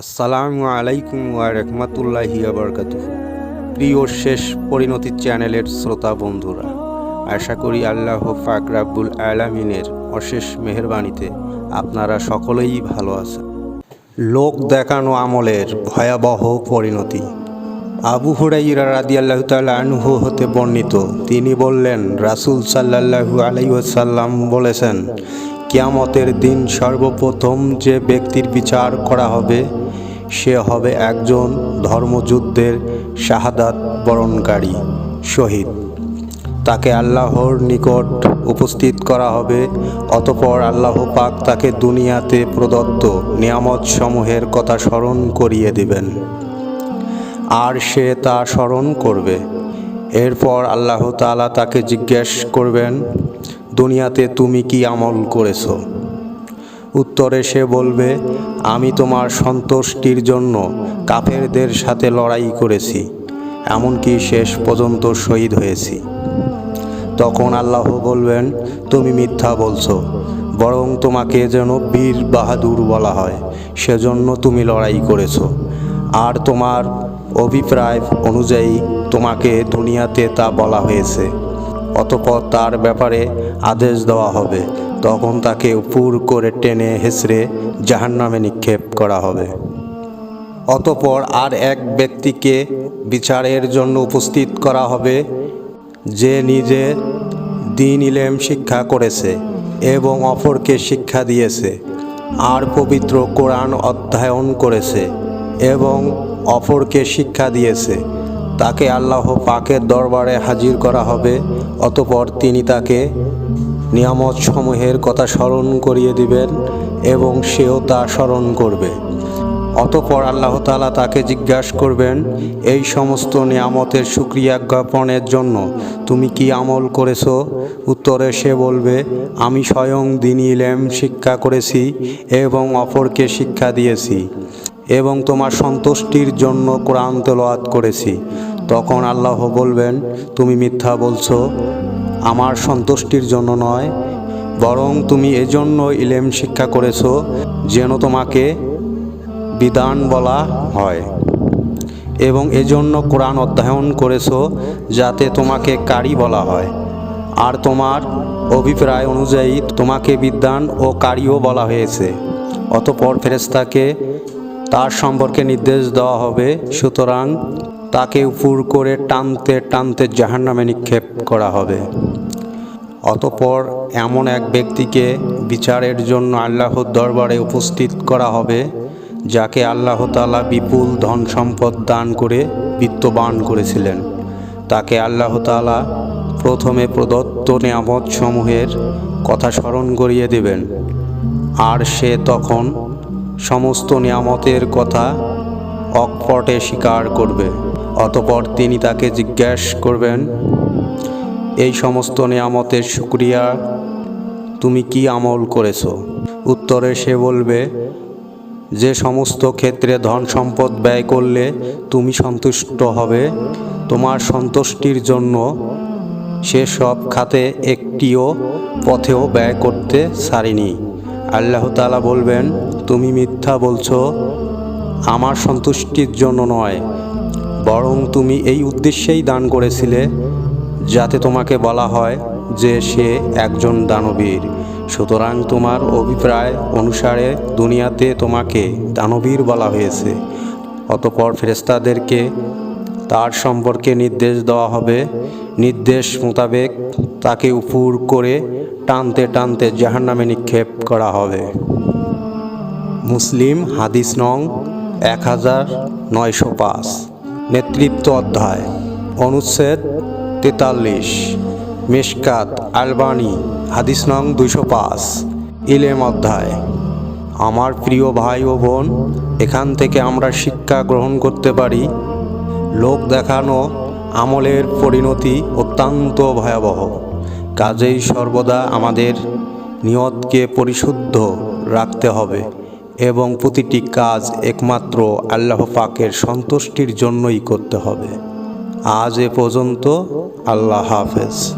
আসসালামু আলাইকুম ওয়া রহমতুল্লাহি আবরকাতুহ প্রিয় শেষ পরিণতি চ্যানেলের শ্রোতা বন্ধুরা, আশা করি আল্লাহ ফাক রাব্বুল আলামিনের অশেষ মেহরবানিতে আপনারা সকলেই ভালো আছেন। লোক দেখানো আমলের ভয়াবহ পরিণতি। আবু হুরাইরা রাদিয়াল্লাহু তাআলা আনহু হতে বর্ণিত, তিনি বললেন, রাসূল সাল্লাল্লাহু আলাইহি ওয়াসাল্লাম বলেছেন, কিয়ামতের দিন সর্বপ্রথম যে ব্যক্তির বিচার করা হবে সে হবে একজন ধর্মযুদ্ধের শাহাদাত বরণকারী, শহীদ। তাকে আল্লাহর নিকট উপস্থিত করা হবে, অতপর আল্লাহ পাক তাকে দুনিয়াতে প্রদত্ত নিয়ামত সমূহের কথা স্মরণ করিয়ে দিবেন। আর সে তা স্মরণ করবে। এরপর আল্লাহ তাআলা তাকে জিজ্ঞেস করবেন, দুনিয়াতে তুমি কি আমল করেছ? উত্তরে সে বলবে, আমি তোমার সন্তুষ্টির জন্য কাফেরদের সাথে লড়াই করেছি, এমনকি শেষ পর্যন্ত শহীদ হয়েছি। তখন আল্লাহ বলবেন, তুমি মিথ্যা বলছো, বরং তোমাকে যেন বীর বাহাদুর বলা হয়, সেজন্য তুমি লড়াই করেছ। আর তোমার অভিপ্রায় অনুযায়ী তোমাকে দুনিয়াতে তা বলা হয়েছে। অতপর তার ব্যাপারে আদেশ দেওয়া হবে। তখন তাকে উপর করে টেনে হেসড়ে জাহান্নামে নিক্ষেপ করা হবে। অতপর আর এক ব্যক্তিকে বিচারের জন্য উপস্থিত করা হবে, যে নিজে দিন ইলেম শিক্ষা করেছে এবং অপরকে শিক্ষা দিয়েছে, আর পবিত্র কোরআন অধ্যয়ন করেছে এবং অপরকে শিক্ষা দিয়েছে। তাকে আল্লাহ পাকের দরবারে হাজির করা হবে, অতপর তিনি তাকে নিয়ামত সমূহের কথা স্মরণ করিয়ে দিবেন এবং সেও তা স্মরণ করবে। অতপর আল্লাহ তালা তাকে জিজ্ঞাসা করবেন, এই সমস্ত নিয়ামতের সুক্রিয়া জ্ঞাপনের জন্য তুমি কি আমল করেছ? উত্তরে সে বলবে, আমি স্বয়ং দিন ইলেম শিক্ষা করেছি এবং অপরকে শিক্ষা দিয়েছি। এবং তোমার সন্তুষ্টির জন্য কোরআন তেলাওয়াত করেছি। তখন আল্লাহ বলবেন, তুমি মিথ্যা বলছো, আমার সন্তুষ্টির জন্য নয়, বরং তুমি এজন্য ইলেম শিক্ষা করেছ, যেন তোমাকে বিধান বলা হয়। এবং এজন্য কোরআন অধ্যয়ন করেছ, যাতে তোমাকে কারি বলা হয়। আর তোমার অভিপ্রায় অনুযায়ী তোমাকে বিদ্যান ও কারিও বলা হয়েছে। অতপর ফেরেস্তাকে তার সম্পর্কে নির্দেশ দেওয়া হবে। সুতরাং তাকে উপর করে টানতে টানতে জাহান্নামে নিক্ষেপ করা হবে। অতপর এমন এক ব্যক্তিকে বিচারের জন্য আল্লাহর দরবারে উপস্থিত করা হবে, যাকে আল্লাহ তালা বিপুল ধন সম্পদ দান করে বিত্তবান করেছিলেন। তাকে আল্লাহ তালা প্রথমে প্রদত্ত নিয়ামত সমূহের কথা স্মরণ করিয়ে দেবেন। আর সে তখন সমস্ত নিয়ামতের কথা অকপটে স্বীকার করবে। অতপর তিনি তাকে জিজ্ঞেস করবেন, এই সমস্ত নিয়ামতের শুক্রিয়া তুমি কি আমল করেছ? উত্তরে সে বলবে, যে সমস্ত ক্ষেত্রে ধন সম্পদ ব্যয় করলে তুমি সন্তুষ্ট হবে, তোমার সন্তুষ্টির জন্য সেসব খাতে একটিও পথেও ব্যয় করতে সারিনি। আল্লাহ তালা বলবেন তুমি মিথ্যা বলছো, আমার সন্তুষ্টির জন্য নয়, বরং তুমি এই উদ্দেশ্যেই দান করেছিলে, যাতে তোমাকে বলা হয় যে সে একজন দানবীর। সুতরাং তোমার অভিপ্রায় অনুসারে দুনিয়াতে তোমাকে দানবীর বলা হয়েছে। অতপর ফেরেস্তাদেরকে তার সম্পর্কে নির্দেশ দেওয়া হবে। নির্দেশ মোতাবেক তাকে উপর করে টানতে টানতে জাহান্নামে নিক্ষেপ করা হবে। মুসলিম, হাদিস নং এক হাজার নয়শো পাঁচ। নেতৃত্ব অধ্যায়, অনুচ্ছেদ তেতাল্লিশ। মেশকাত আলবানি, হাদিস নং দুইশো পাঁচ। ইলেম অধ্যায়, আমার প্রিয় ভাই ও বোন, এখান থেকে আমরা শিক্ষা গ্রহণ করতে পারি। লোক দেখানো আমলের পরিণতি অত্যন্ত ভয়াবহ। কাজেই সর্বদা আমাদের নিয়তকে পরিশুদ্ধ রাখতে হবে। এবং প্রতিটি কাজ একমাত্র আল্লাহ পাকের সন্তুষ্টির জন্যই করতে হবে। আজ এ পর্যন্ত আল্লাহ হাফেজ।